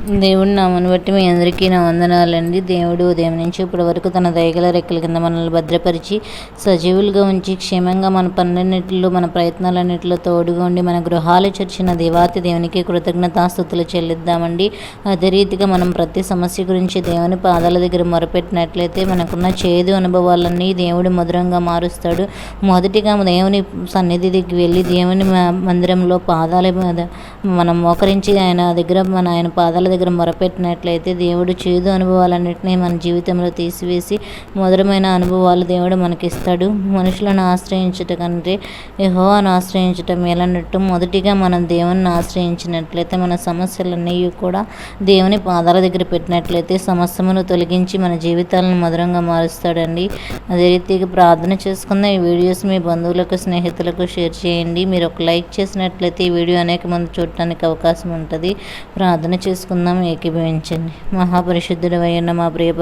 దేవుడి నామను బట్టి మీ అందరికీ నా వందనాలండి. దేవుడు ఉదయం నుంచి ఇప్పటి వరకు తన దయగల రెక్కల కింద మనల్ని భద్రపరిచి సజీవులుగా ఉంచి క్షేమంగా మన పనులన్నింటిలో మన ప్రయత్నాలన్నింటిలో తోడుగా ఉండి మన గృహాలు చర్చిన దేవాతి దేవునికి కృతజ్ఞతాస్థుతులు చెల్లిద్దామండి. అదే రీతిగా మనం ప్రతి సమస్య గురించి దేవుని పాదాల దగ్గర మొరపెట్టినట్లయితే మనకున్న చేదు అనుభవాలన్నీ దేవుడు మధురంగా మారుస్తాడు. మొదటిగా దేవుని సన్నిధి దగ్గరికి వెళ్ళి దేవుని మందిరంలో పాదాల మీద మనం మోకరించి ఆయన దగ్గర మన ఆయన పాదాల దగ్గర మొరపెట్టినట్లయితే దేవుడు చేదు అనుభవాలన్నింటినీ మన జీవితంలో తీసివేసి మధురమైన అనుభవాలు దేవుడు మనకిస్తాడు. మనుషులను ఆశ్రయించుట కంటే యహోవాను ఆశ్రయించటం మేలన్నట్టు మొదటిగా మనం దేవుని ఆశ్రయించినట్లయితే మన సమస్యలన్నీ కూడా దేవుని పాదాల దగ్గర పెట్టినట్లయితే సమస్యను తొలగించి మన జీవితాలను మధురంగా మారుస్తాడండి. అదే రీతిగా ప్రార్థన చేసుకున్న ఈ వీడియోస్ మీ బంధువులకు స్నేహితులకు షేర్ చేయండి. మీరు ఒక లైక్ చేసినట్లయితే ఈ వీడియో అనేక మంది చూడటానికి అవకాశం ఉంటుంది. ప్రార్థన చేసుకుందాం. ఏకీభవించండి. మహాపరిశుద్ధుడు అయిన మా ప్రియ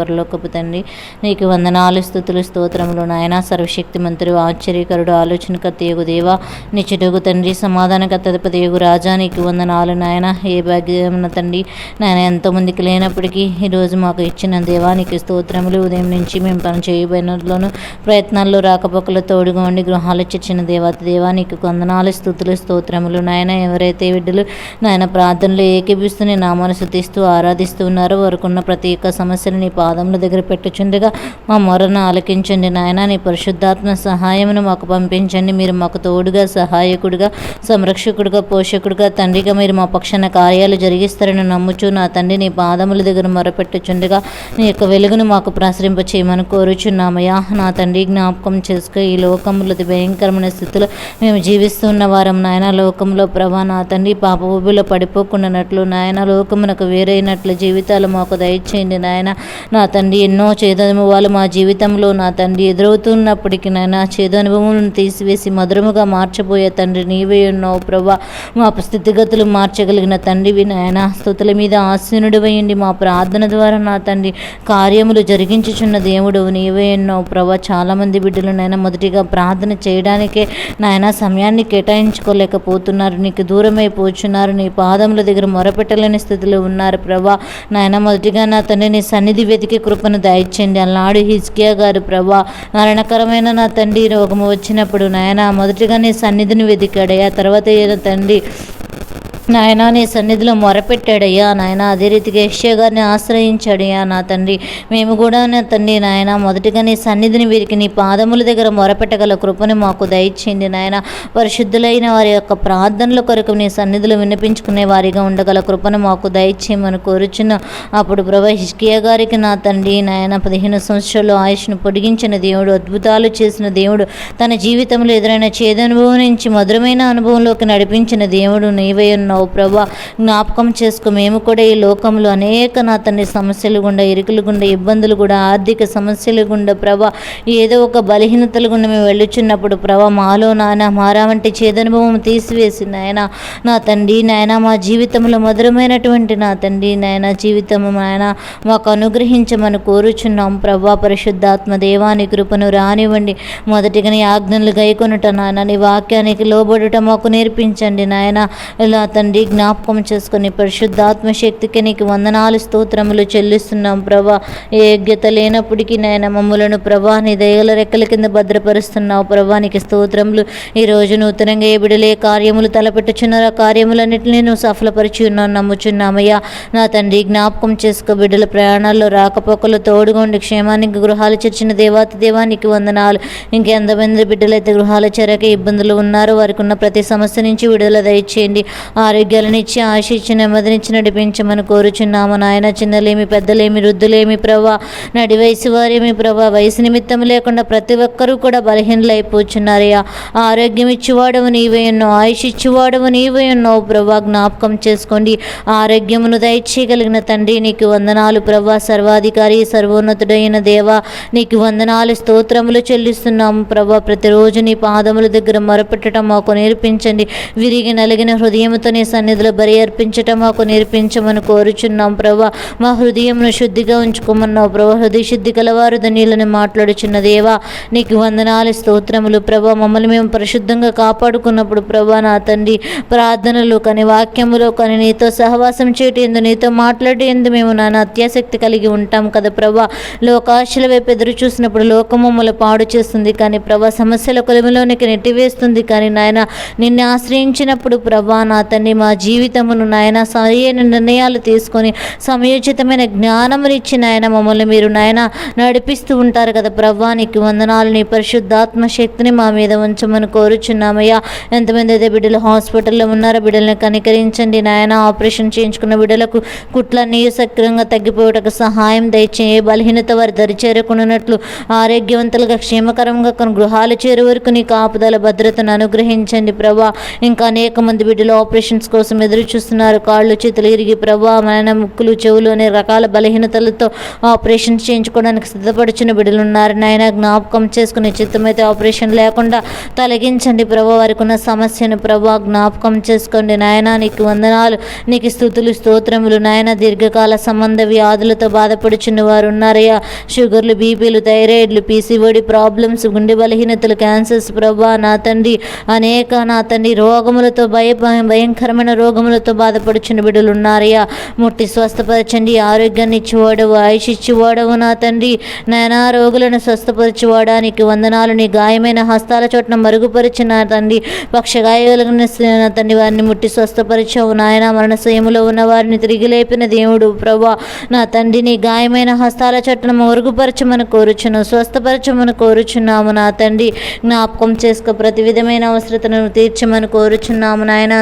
తండ్రి నీకు వందనాలు స్థుతులు స్తోత్రములు నాయన. సర్వశక్తి మంత్రి ఆశ్చర్యకరుడు ఆలోచనకర్త యోగు దేవా. నిచ్చుడుగు తండ్రి సమాధానకర్త యోగు రాజా నీకు వందనాలు నాయన. ఏ భాగ్యం తండ్రి నాయన ఎంతోమందికి లేనప్పటికీ ఈరోజు మాకు ఇచ్చిన దేవానికి స్తోత్రములు. ఉదయం నుంచి మేము పని చేయబడినట్లోనూ ప్రయత్నాల్లో రాకపోకలు తోడుగా ఉండి గృహాలు చిచ్చిన దేవత దేవానికి వందనాలు స్థుతులు స్తోత్రములు నాయన. ఎవరైతే బిడ్డలు నాయన ప్రార్థనలు ఏకీపిస్తూ నీ నామాను స్థుతిస్తూ ఆరాధిస్తూ ఉన్నారు. వారికున్న ప్రతి ఒక్క సమస్యను నీ పాదముల దగ్గర పెట్టుచుండగా మా మొరను ఆలకించండి నాయన. నీ పరిశుద్ధాత్మ సహాయమును మాకు పంపించండి. మీరు మాకు తోడుగా సహాయకుడిగా సంరక్షకుడిగా పోషకుడిగా తండ్రిగా మీరు మా పక్షాన కార్యాలు జరిగిస్తారని నమ్ముచూ నా తండ్రి నీ పాదముల దగ్గర మొరపెట్టుచుండగా నీ యొక్క వెలుగును మాకు ప్రసరింప చేయమని కోరుచున్నామయ్యా. నా తండ్రి జ్ఞాపకం చేసుకో ఈ లోకములో భయంకరమైన స్థితిలో మేము జీవిస్తున్న వారం నాయన. లోకంలో ప్రభా నా తండ్రి పాప ఊబిలో పడిపోకుండానట్లు నాయన. నాకు వేరైనట్లు జీవితాలు మాకు దయచేయండి నాయన. నా తండ్రి ఎన్నో చేదనుభవాలు మా జీవితంలో నా తండ్రి ఎదురవుతున్నప్పటికీ నాయన చేదనుభవములను తీసివేసి మధురముగా మార్చబోయే తండ్రి నీవే ఉన్నావు ప్రభా మా స్థితిగతులు మార్చగలిగిన తండ్రివి నాయన. స్థుతుల మీద ఆసీనుడు వేయండి. మా ప్రార్థన ద్వారా నా తండ్రి కార్యములు జరిగించుచున్న దేవుడు నీవే ఎన్నో ప్రభా చాలామంది బిడ్డలు నాయన మొదటిగా ప్రార్థన చేయడానికే నాయన సమయాన్ని కేటాయించుకోలేకపోతున్నారు. నీకు దూరమైపోతున్నారు నీ పాదముల దగ్గర మొరపెట్టలేని స్థితిలో ఉన్నారు ప్రభా. నాయన మొదటిగా నా తండ్రి నీ సన్నిధి వెతికి కృపను దయచేయండి. అలనాడు హిజ్కియా గారు ప్రభా మరణకరమైన నా తండ్రి రోగము వచ్చినప్పుడు నాయన మొదటిగా నీ సన్నిధిని వెతికాడయ్యా తర్వాత ఏదో తండ్రి నాయన నీ సన్నిధిలో మొరపెట్టాడయ్యా. నాయన అదే రీతిగా యశ్య గారిని ఆశ్రయించాడయ్యా నా తండ్రి. మేము కూడా నా తండ్రి నాయన మొదటిగా నీ సన్నిధిని వీరికి నీ పాదముల దగ్గర మొరపెట్టగల కృపని మాకు దయచేయండి నాయన. పరిశుద్ధులైన వారి యొక్క ప్రార్థనల కొరకు నీ సన్నిధిలో వినిపించుకునే వారిగా ఉండగల కృపను మాకు దయచేయమని కోరుచున్న అప్పుడు ప్రభా హిష్కియ గారికి నా తండ్రి నాయన పదిహేను సంవత్సరాలు ఆయుష్ను పొడిగించిన దేవుడు అద్భుతాలు చేసిన దేవుడు తన జీవితంలో ఎదురైన చేదనుభవం నుంచి మధురమైన అనుభవంలోకి నడిపించిన దేవుడు నీవే ఉన్నావు. ప్రభా. జ్ఞాపకం చేసుకో మేము కూడా ఈ లోకంలో అనేక నా తండ్రి సమస్యలు గుండా ఇరుకులు గుండా ఇబ్బందులు కూడా ఆర్థిక సమస్యలు గుండా ప్రభా. ఏదో ఒక బలహీనతలు గుండా మేము వెళ్ళుచున్నప్పుడు ప్రభా మాలో నాయన మారావంటి చేదనుభవం తీసివేసి నాయన నా తండ్రి నాయన మా జీవితంలో మధురమైనటువంటి నా తండ్రి నాయన జీవితము నాయన మాకు అనుగ్రహించమని కోరుచున్నాం ప్రభా. పరిశుద్ధాత్మ దేవాని కృపను రానివ్వండి. మొదటిగా నీ ఆజ్ఞలు గైకొనుట నాయన నీ వాక్యానికి లోబడుట మాకు నేర్పించండి నాయన. ఇలా తండ్రి తండ్రి జ్ఞాపకం చేసుకుని పరిశుద్ధాత్మ శక్తికి నీకు వందనాలు స్తోత్రములు చెల్లిస్తున్నాం ప్రభా. ఏ యోగ్యత లేనప్పటికీ నాయన మమ్మలను ప్రభా నీ దయగల రెక్కల కింద భద్రపరుస్తున్నావు ప్రభా. నీకు స్తోత్రములు. ఈ రోజు నూతనంగా ఏ బిడలే కార్యములు తలపెట్టుచున్నారా ఆ కార్యములన్నింటినీ నువ్వు సఫలపరిచి ఉన్నాను నమ్ముచున్నామయ్యా. నా తండ్రి జ్ఞాపకం చేసుకో బిడ్డల ప్రయాణాల్లో రాకపోకలు తోడుగా ఉండి క్షేమానికి గృహాలు చేర్చిన దేవాతి దేవానికి వందనాలు. ఇంకెంతమంది బిడ్డలైతే గృహాల చేరక ఇబ్బందులు ఉన్నారో వారికి ఉన్న ప్రతి సమస్య నుంచి విడుదల దయచేయండి. ఆరోగ్యాలనిచ్చి ఆశించి నెమ్మదినిచ్చి నడిపించమని కోరుచున్నాము నాయన. చిన్నలేమి పెద్దలేమి వృద్ధులేమి ప్రభా నడి వయసు వారేమి ప్రభా వయసు నిమిత్తం లేకుండా ప్రతి ఒక్కరూ కూడా బలహీనలైపోచున్నారయ్యా. ఆరోగ్యం ఇచ్చేవాడవు నీవే ఉన్నావు ఆయుష్ ఇచ్చేవాడవు నీవే ఉన్నావు ప్రభా జ్ఞాపకం చేసుకోండి. ఆరోగ్యమును దయచేయగలిగిన తండ్రి నీకు వందనాలు ప్రభా. సర్వాధికారి సర్వోన్నతుడైన దేవా నీకు వందనాలు స్తోత్రములు చెల్లిస్తున్నాము ప్రభా. ప్రతిరోజు నీ పాదముల దగ్గర మొరపెట్టడం మాకు నేర్పించండి. విరిగి నలిగిన హృదయంతో నీ సన్నిధిలో బరి అర్పించటం మాకు నేర్పించమని కోరుచున్నాం ప్రభా. మా హృదయంను శుద్ధిగా ఉంచుకోమన్నావు ప్రభా. హృదయ శుద్ధి కలవారు ధనీలను మాట్లాడుచున్న దేవా నీకు వందనాలు స్తోత్రములు ప్రభా. మమ్మల్ని మేము పరిశుద్ధంగా కాపాడుకున్నప్పుడు ప్రభా నా తండ్రి ప్రార్థనలు కానీ వాక్యములో కానీ నీతో సహవాసం చేయటం ఎందు నీతో మాట్లాడేందు మేము నాన్న అత్యాసక్తి కలిగి ఉంటాం కదా ప్రభా. లోకాశల వైపు ఎదురు చూసినప్పుడు లోకమమ్మలు పాడు చేస్తుంది కానీ ప్రభా సమస్యల కొలిమిలోనికి నెట్టివేస్తుంది కానీ నాయన నిన్ను ఆశ్రయించినప్పుడు ప్రభా నా తండ్రి మా జీవితమును నాయన సరైన నిర్ణయాలు తీసుకొని సమయోచితమైన జ్ఞానమునిచ్చి నాయన మమ్మల్ని మీరు నాయన నడిపిస్తూ ఉంటారు కదా ప్రభా. నీకు వందనాలు నీ పరిశుద్ధాత్మ శక్తిని మా మీద ఉంచమని కోరుచున్నామయ్యా. ఎంతమంది అయితే బిడ్డలు హాస్పిటల్లో ఉన్నారో బిడ్డల్ని కనికరించండి నాయన. ఆపరేషన్ చేయించుకున్న బిడ్డలకు కుట్లన్నీ సక్రంగా తగ్గిపోవటకు సహాయం దయచేయ. బలహీనత వారి దరి చేరుకున్నట్లు ఆరోగ్యవంతులుగా క్షేమకరంగా కొన్ని గృహాలు చేరే వరకు నీ కాపుదల భద్రతను అనుగ్రహించండి ప్రభా. ఇంకా అనేక మంది బిడ్డలు ఆపరేషన్ ఆపరేషన్స్ కోసం ఎదురు చూస్తున్నారు. కాళ్ళు చేతులు ఇరిగి ప్రభా మన ముక్కులు చెవులు అనే రకాల బలహీనతలతో ఆపరేషన్ చేయించుకోవడానికి సిద్ధపడుచున్న బిడ్డలు ఉన్నారు నాయన జ్ఞాపకం చేసుకునే చిత్తమైతే ఆపరేషన్ లేకుండా తొలగించండి ప్రభా. వారికి ఉన్న సమస్యను ప్రభా జ్ఞాపకం చేసుకోండి. నాయన నీకు వందనాలు నీకు స్థుతులు స్తోత్రములు. నాయన దీర్ఘకాల సంబంధ వ్యాధులతో బాధపడుచున్న వారు ఉన్నారయ్యా షుగర్లు బీపీలు థైరాయిడ్లు పీసీఓడి ప్రాబ్లమ్స్ గుండె బలహీనతలు క్యాన్సర్స్ ప్రభా నా తండ్రి అనేక నా తండ్రి రోగములతో భయ భయంకరమైన రోగములతో బాధపడుచున్న బిడ్డలు ఉన్నారయ్యా ముట్టి స్వస్థపరచండి ఆరోగ్యాన్ని ఇచ్చివాడవు ఆయుష్ ఇచ్చివాడవు నా తండ్రి. నానా రోగులను స్వస్థపరచువాడానికి వందనాలు నీ గాయమైన హస్తాల చోట్న మరుగుపరిచిన తండ్రి. పక్షగాయాలను తండ్రి వారిని ముట్టి స్వస్థపరిచావు నాయన. మరణ సమయంలో ఉన్న వారిని తిరిగి లేపిన దేవుడు ప్రభా నా తండ్రి నీ గాయమైన హస్తాల చోట్న మరుగుపరచమని కోరుచును స్వస్థపరచమని కోరుచున్నాము నా తండ్రి. జ్ఞాపకం చేసుకో ప్రతి విధమైన అవసరతను తీర్చమని కోరుచున్నాము నాయన.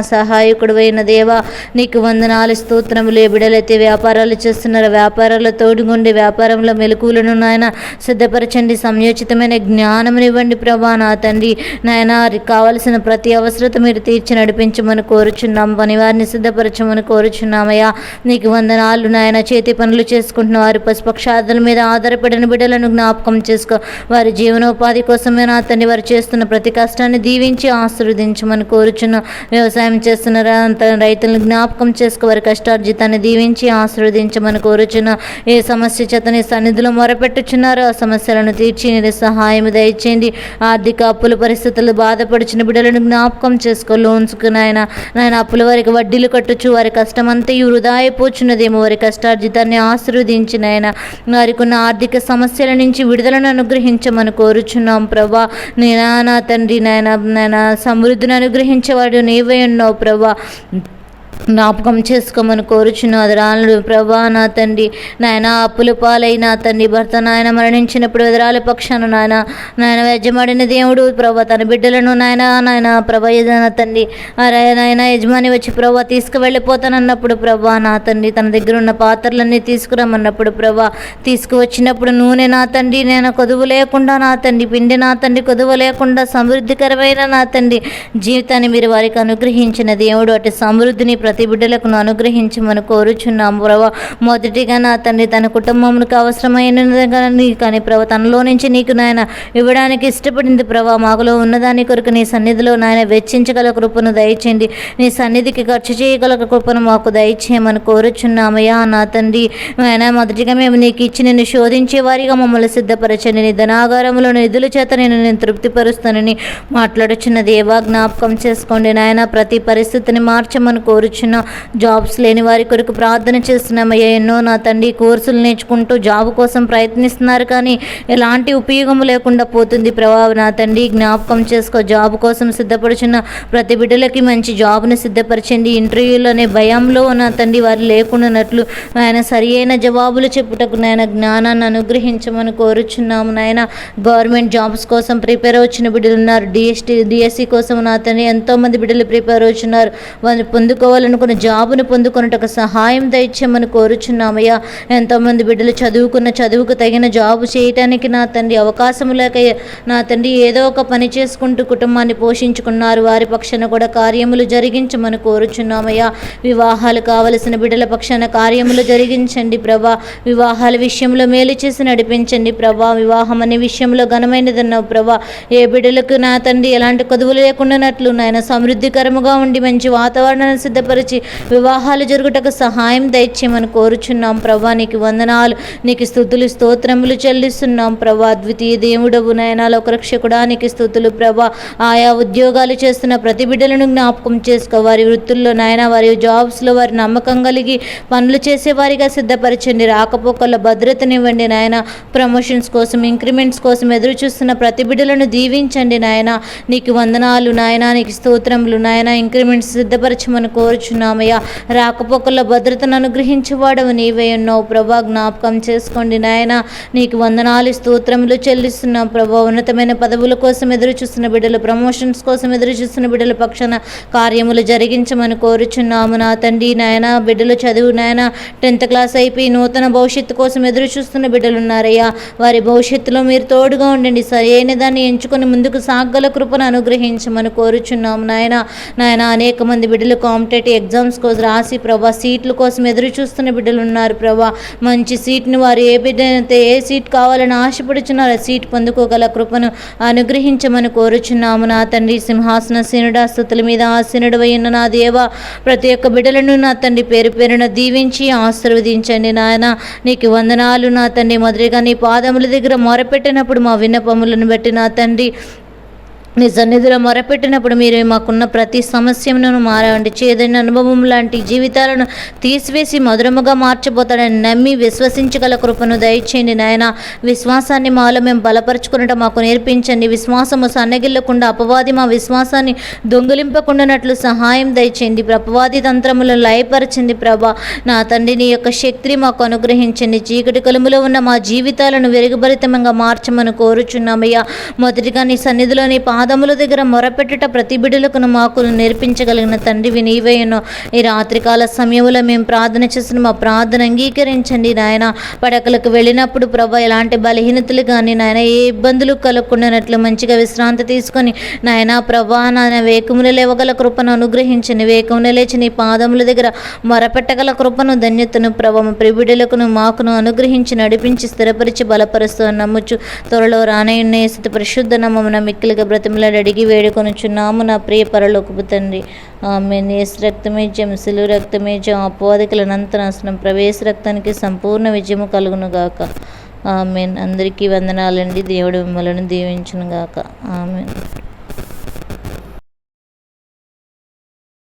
సహాయకుడు అయిన దేవా నీకు వందనాలు స్తోత్రములే బిడలైతే వ్యాపారాలు చేస్తున్నారు వ్యాపారాల్లో తోడుగుండి వ్యాపారంలో మెలకువలను నాయన సిద్ధపరచండి సంయోచితమైన జ్ఞానమునివ్వండి ప్రభా నా తండ్రి. నాయన కావలసిన ప్రతి అవసరత మీరు తీర్చి నడిపించమని కోరుచున్నాం పని వారిని సిద్ధపరచమని కోరుచున్నామయ్యా. నీకు వందనాలు నాయన చేతి పనులు చేసుకుంటున్న వారి పశుపక్షాదుల మీద ఆధారపడిన బిడ్డలను జ్ఞాపకం చేసుకో. వారి జీవనోపాధి కోసమే నా తండ్రి వారు చేస్తున్న ప్రతి కష్టాన్ని దీవించి ఆశీర్వదించమని కోరుచున్న. వ్యవసాయం చేస్తున్న రా- రైతులను జ్ఞాపకం చేసుకో వారి కష్టార్జితాన్ని దీవించి ఆశీర్వదించమని కోరుచున్న ఏ సమస్య చేత నీ సన్నిధిలో మొరపెట్టుచున్నారో. ఆ సమస్యలను తీర్చి నీ సహాయం దయచేయండి. ఆర్థిక అప్పుల పరిస్థితులు బాధపడుచున్న బిడ్డలను జ్ఞాపకం చేసుకో. లోన్స్కు నాయన నాయన అప్పుల వారికి వడ్డీలు కట్టొచ్చు వారి కష్టం అంతా వృధా అయిపోచున్నదేమో వారి కష్టార్జితాన్ని ఆశీర్వదించి నాయన వారికి ఉన్న ఆర్థిక సమస్యల నుంచి విడుదలను అనుగ్రహించమని కోరుచున్నాం ప్రభా. నేనా నా తండ్రి నాయన నాయన సమృద్ధిని అనుగ్రహించేవాడు నీవే ఉన్నావు ప్రభా. @웃 జ్ఞాపకం చేసుకోమని కోరుచును అదరాలు ప్రభా నా తండ్రి నాయన అప్పుల పాలైన తండ్రి భర్త నాయన మరణించినప్పుడు ఎదురాలి పక్షాన నాయన నాయన యజమాడిన దేవుడు ప్రభా తన బిడ్డలను నాయన నాయన ప్రభా ఏదైనా తండ్రి అరే నాయన యజమాని వచ్చి ప్రభా తీసుకువెళ్ళిపోతానన్నప్పుడు ప్రభా నా తండ్రి తన దగ్గర ఉన్న పాత్రలన్నీ తీసుకురమ్మన్నప్పుడు ప్రభా తీసుకువచ్చినప్పుడు నూనె నా తండ్రి నేను కొదువు లేకుండా నా తండ్రి పిండి నా తండ్రి కొదువు లేకుండా సమృద్ధికరమైన నా తండ్రి జీవితాన్ని మీరు వారికి అనుగ్రహించిన దేవుడు అటు సమృద్ధిని ప్రతి బిడ్డలకు అనుగ్రహించమని కోరుచున్నాము ప్రభా. మొదటిగా నా తండ్రి తన కుటుంబంకి అవసరమైన కానీ కానీ ప్రభా తనలో నుంచి నీకు నాయన ఇవ్వడానికి ఇష్టపడింది ప్రభా. మాకులో ఉన్నదాని కొరకు నీ సన్నిధిలో నాయన వెచ్చించగల కృపను దయచేయండి. నీ సన్నిధికి ఖర్చు చేయగల కృపను మాకు దయచేయమని కోరుచున్నామయ్యా నా తండ్రి. ఆయన మొదటిగా మేము నీకు ఇచ్చి నిన్ను శోధించే వారిగా మమ్మల్ని సిద్ధపరచండి. నీ ధనాగారంలో నిధుల చేత నేను నేను తృప్తిపరుస్తానని మాట్లాడుచున్న దేవా జ్ఞాపకం చేసుకోండి. నాయన ప్రతి పరిస్థితిని మార్చమని కోరుచు వచ్చిన జాబ్స్ లేని వారి కొరకు ప్రార్థన చేస్తున్నామయ్యా. ఎన్నో నా తండ్రి కోర్సులు నేర్చుకుంటూ జాబ్ కోసం ప్రయత్నిస్తున్నారు కానీ ఎలాంటి ఉపయోగం లేకుండా పోతుంది ప్రభావ నా తండ్రి జ్ఞాపకం చేసుకో. జాబ్ కోసం సిద్ధపడుచున్న ప్రతి బిడ్డలకి మంచి జాబ్ను సిద్ధపరచండి. ఇంటర్వ్యూలోనే భయంలో నా తండ్రి వారు లేకుండానట్లు ఆయన సరి అయిన జవాబులు చెప్పుటకు నాయన జ్ఞానాన్ని అనుగ్రహించమని కోరుచున్నాము నాయన. గవర్నమెంట్ జాబ్స్ కోసం ప్రిపేర్ వచ్చిన బిడ్డలు ఉన్నారు. డిఎస్టీ డిఎస్సి కోసం నా తండ్రి ఎంతోమంది బిడ్డలు ప్రిపేర్ అవుతున్నారు వారు పొందుకోవాలనుకున్న జాబును పొందుకున్నట్టుకు సహాయం దయచేయమని కోరుచున్నామయ్యా. ఎంతోమంది బిడ్డలు చదువుకున్న చదువుకు తగిన జాబు చేయటానికి నా తండ్రి అవకాశం లేక నా తండ్రి ఏదో ఒక పని చేసుకుంటూ కుటుంబాన్ని పోషించుకున్నారు. వారి పక్షాన కూడా కార్యములు జరిగించమని కోరుచున్నామయ్యా. వివాహాలు కావలసిన బిడ్డల పక్షాన కార్యములు జరిగించండి ప్రభా. వివాహాల విషయంలో మేలు చేసి నడిపించండి ప్రభా. వివాహం అనే విషయంలో ఘనమైనదన్నావు ప్రభా. ఏ బిడ్డలకు నా తండ్రి ఎలాంటి కొదువులు లేకుండానట్లు నాయన సమృద్ధికరముగా ఉండి మంచి వాతావరణాన్ని సిద్ధపరి స్థిరపరిచి వివాహాలు జరుగుటకు సహాయం దయచేయమని కోరుచున్నాం. ప్రభా నీకు వందనాలు. నీకు స్థుతులు స్తోత్రములు చెల్లిస్తున్నాం. ప్రభా ద్వితీయ దేవుడవు నయనాల ఒక రక్షకుడా నీకు స్థుతులు. ప్రభా ఆయా ఉద్యోగాలు చేస్తున్న ప్రతి బిడ్డలను జ్ఞాపకం చేసుకో. వారి వృత్తుల్లో నాయన వారి జాబ్స్లో వారి నమ్మకం కలిగి పనులు చేసేవారిగా సిద్ధపరచండి. రాకపోకల భద్రతనివ్వండి నాయన. ప్రమోషన్స్ కోసం ఇంక్రిమెంట్స్ కోసం ఎదురు చూస్తున్న ప్రతి బిడ్డలను దీవించండి నాయన. నీకు వందనాలు నాయన. నీకు స్తోత్రములు నాయన. ఇంక్రిమెంట్స్ సిద్ధపరచమని కోరుచున్నామయ్యా. రాకపోకల భద్రతను అనుగ్రహించేవాడవు నీవే ఉన్నావు ప్రభా జ్ఞాపకం చేసుకోండి నాయన. నీకు వందనాలు స్తోత్రములు చెల్లిస్తున్నాం ప్రభా. ఉన్నతమైన పదవుల కోసం ఎదురు చూస్తున్న బిడ్డలు ప్రమోషన్స్ కోసం ఎదురు చూస్తున్న బిడ్డల పక్షాన కార్యములు జరిగించమని కోరుచున్నాము నా తండ్రి నాయన. బిడ్డలు చదువు నాయన. టెన్త్ క్లాస్ అయిపోయి నూతన భవిష్యత్తు కోసం ఎదురు చూస్తున్న బిడ్డలు ఉన్నారయ్యా. వారి భవిష్యత్తులో మీరు తోడుగా ఉండండి. సరైన దాన్ని ఎంచుకొని ముందుకు సాగల కృపను అనుగ్రహించమని కోరుచున్నాము నాయన. నాయన అనేక మంది బిడ్డలు కాంపిటేటివ్ ఎగ్జామ్స్ కోసం రాసి ప్రభా సీట్ల కోసం ఎదురు చూస్తున్న బిడ్డలు ఉన్నారు ప్రభా. మంచి సీట్ని వారు ఏ బిడ్డ అయితే ఏ సీట్ కావాలని ఆశపడుచున్నారో ఆ సీట్ పొందుకోగల కృపను అనుగ్రహించమని కోరుచున్నాము. నా తండ్రి సింహాసన సీనుడా స్థుతుల మీద ఆసీనుడు ఉన్న నా దేవ ప్రతి ఒక్క బిడ్డలను నా తండ్రి పేరు పేరున దీవించి ఆశీర్వదించండి నాయన. నీకు వందనాలు నా తండ్రి. మొదటిగా నీ పాదముల దగ్గర మొరపెట్టినప్పుడు మా విన్నపములను బట్టి నా తండ్రి నీ సన్నిధిలో మొరపెట్టినప్పుడు మీరు మాకున్న ప్రతి సమస్యను మారండి చేదైన అనుభవం లాంటి జీవితాలను తీసివేసి మధురముగా మార్చబోతాడని నమ్మి విశ్వసించగల కృపను దయచేయండి నాయన. విశ్వాసాన్ని మాలో మేము బలపరుచుకున్నట మాకు నేర్పించండి. విశ్వాసము సన్నగిల్లకుండా అపవాది మా విశ్వాసాన్ని దొంగిలింపకుండానట్లు సహాయం దయచేయండి. అపవాది తంత్రములను లయపరచండి ప్రభా. నా తండ్రి నీ యొక్క శక్తిని మాకు అనుగ్రహించండి. చీకటి కలుములో ఉన్న మా జీవితాలను వెలుగుభరితంగా మార్చమని కోరుచున్నామయ్యా. మొదటిగా నీ సన్నిధిలో నీ పాదముల దగ్గర మొరపెట్టుట ప్రతి మాకు నేర్పించగలిగిన తండ్రివి నీవేయను ఈ రాత్రికాల సమయంలో మేము ప్రార్థన చేసిన మా ప్రార్థన అంగీకరించండి నాయన. పడకలకు వెళ్ళినప్పుడు ప్రభా ఎలాంటి బలహీనతలు కానీ నాయన ఏ ఇబ్బందులు కలగకుండానట్లు మంచిగా విశ్రాంతి తీసుకొని నాయన ప్రభా నాయన వేకములు లేవగల కృపను అనుగ్రహించండి. వేకములు లేచి నీ పాదముల దగ్గర మొరపెట్టగల కృపను ధన్యతను ప్రభా ప్రిబిడులకును మాకును అనుగ్రహించి నడిపించి స్థిరపరిచి బలపరుస్తూ నమ్ముచు. త్వరలో రానయ్య స్థితి పరిశుద్ధ నమ్మమున మిక్కిలిగా బ్రతిమలాడి అడిగి వేడుకొనుచున్నాము నా ప్రియ పరలోకపు తండ్రి. ఆమె నేస్ రక్తమే జంసులు రక్తమే జం అపోదికల అనంతనాశనం ప్రవేశ రక్తానికి సంపూర్ణ విజయము కలుగును గాక ఆమెన్. అందరికీ వందనాలండి. దేవుడు మిమ్మల్ని దీవించునుగాక. ఆమెన్.